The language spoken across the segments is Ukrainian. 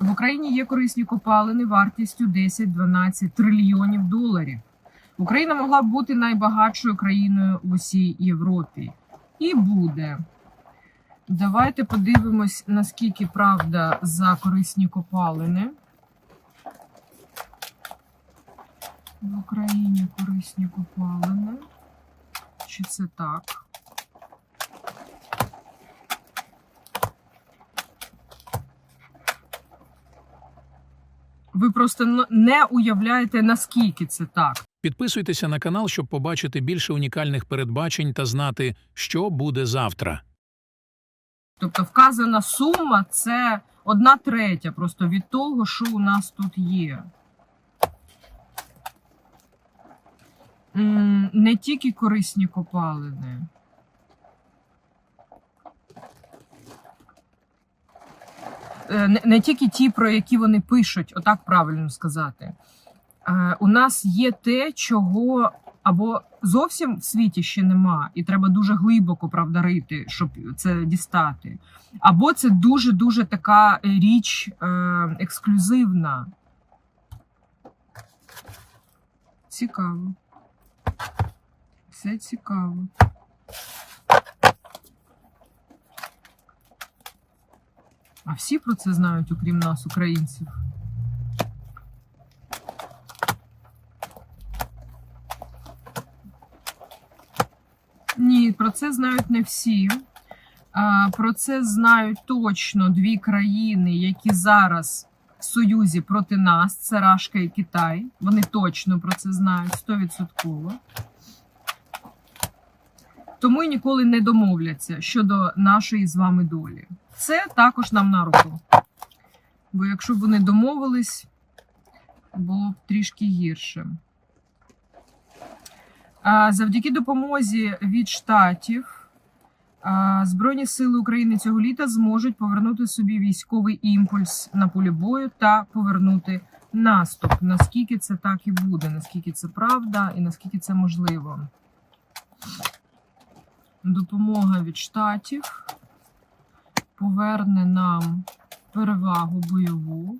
В Україні є корисні копалини вартістю 10-12 трильйонів доларів. Україна могла б бути найбагатшою країною в усій Європі. І буде. Давайте подивимось, наскільки правда за корисні копалини. В Україні корисні копалини. Чи це так? Ви просто не уявляєте, наскільки це так. Підписуйтеся на канал, щоб побачити більше унікальних передбачень та знати, що буде завтра. Тобто вказана сума це одна третя просто від того, що у нас тут є. Не тільки корисні копалини. Не, не тільки ті, про які вони пишуть, отак правильно сказати. Е, У нас є те, чого або зовсім в світі ще нема, і треба дуже глибоко правда рити, щоб це дістати. Або це дуже дуже така річ е, ексклюзивна. Цікаво. Це цікаво. А всі про це знають, окрім нас, українців. Ні, про це знають не всі. Про це знають точно дві країни, які зараз в союзі проти нас: це Рашка і Китай. Вони точно про це знають 100%. Тому й ніколи не домовляться щодо нашої з вами долі. Це також нам на руку. Бо якщо б вони домовились, було б трішки гірше. Завдяки допомозі від штатів Збройні сили України цього літа зможуть повернути собі військовий імпульс на полі бою та повернути наступ. Наскільки це так і буде, наскільки це правда і наскільки це можливо. Допомога від штатів поверне нам перевагу бойову.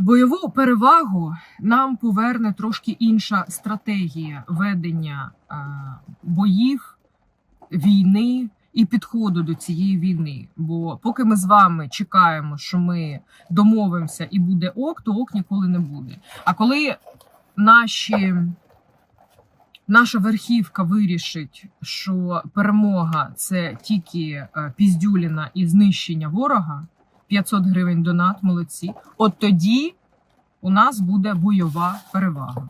Бойову перевагу нам поверне трошки інша стратегія ведення е, боїв, війни і підходу до цієї війни. Бо поки ми з вами чекаємо, що ми домовимося і буде ок, то ок ніколи не буде. А коли наші, наша верхівка вирішить, що перемога це тільки е, піздюліна і знищення ворога. 500 гривень донат, молодці. От тоді у нас буде бойова перевага.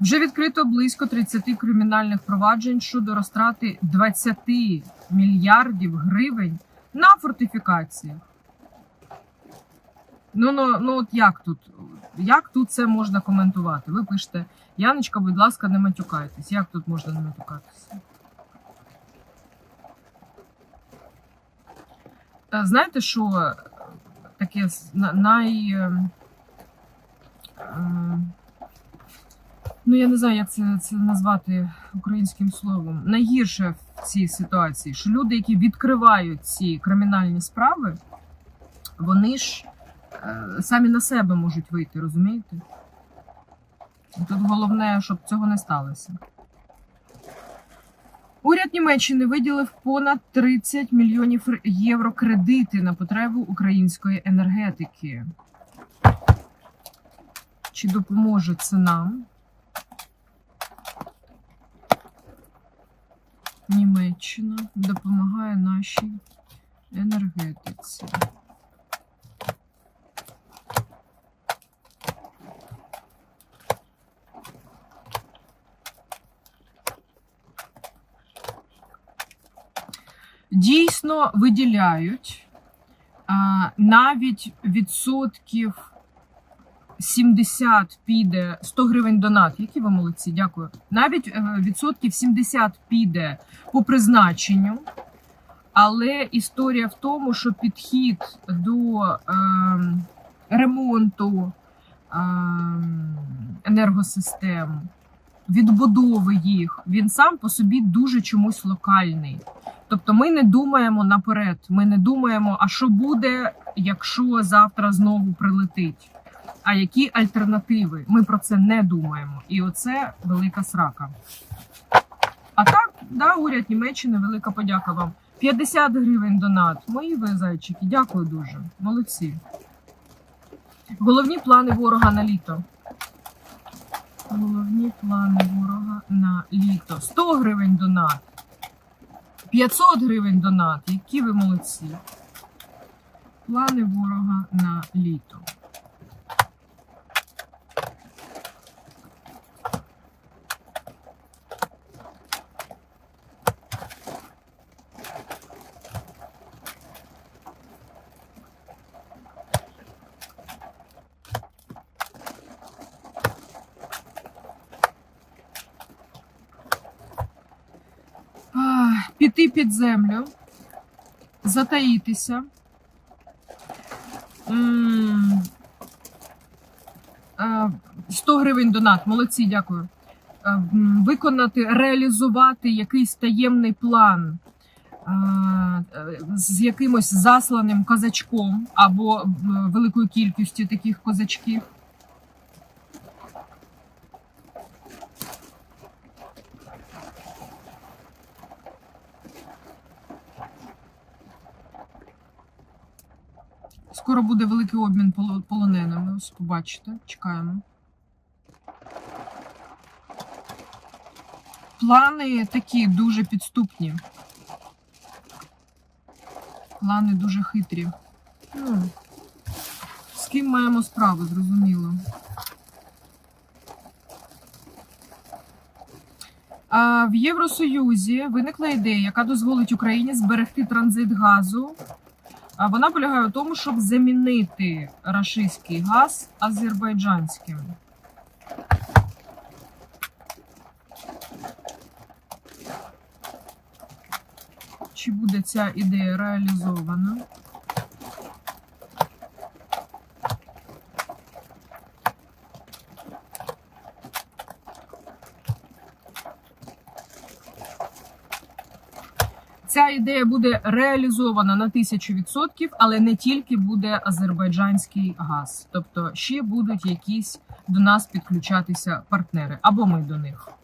Вже відкрито близько 30 кримінальних проваджень щодо розтрати 20 мільярдів гривень на фортифікаціях. Ну, ну, ну от як тут? Як тут це можна коментувати? Ви пишете, Яночка, будь ласка, не матюкайтесь. Як тут можна не матюкатися? Е, Знаєте, що таке най. Ну, я не знаю, як це, це назвати українським словом. Найгірше в цій ситуації, що люди, які відкривають ці кримінальні справи, вони ж е, самі на себе можуть вийти, розумієте? Тут головне, щоб цього не сталося. Уряд Німеччини виділив понад 30 мільйонів євро кредити на потребу української енергетики. Чи допоможе це нам? Німеччина допомагає нашій енергетиці. Дійсно виділяють навіть відсотків 70 піде 100 гривень донат. Які ви молодці, дякую. Навіть е, відсотків 70 піде по призначенню. Але історія в тому, що підхід до е, ремонту е, енергосистем, відбудови їх, він сам по собі дуже чомусь локальний. Тобто ми не думаємо наперед, ми не думаємо, а що буде, якщо завтра знову прилетить. А які альтернативи? Ми про це не думаємо. І оце велика срака. А так, да, уряд Німеччини, велика подяка вам. 50 гривень донат. Мої ви зайчики, дякую дуже. Молодці. Головні плани ворога на літо. Головні плани ворога на літо. 100 гривень донат. 500 гривень донат. Які ви молодці. Плани ворога на літо. Піти під землю, затаїтися. 100 гривень донат. Молодці, дякую. Виконати, реалізувати якийсь таємний план з якимось засланим козачком або великою кількістю таких козачків. Скоро буде великий обмін полоненими. Ось побачите, чекаємо. Плани такі дуже підступні. Плани дуже хитрі. Ну, з ким маємо справу, зрозуміло. А в Євросоюзі виникла ідея, яка дозволить Україні зберегти транзит газу Вона полягає в тому, щоб замінити рашистський газ азербайджанським. Чи буде ця ідея реалізована? Ця ідея буде реалізована на тисячу відсотків, але не тільки буде азербайджанський газ, тобто ще будуть якісь до нас підключатися партнери або ми до них.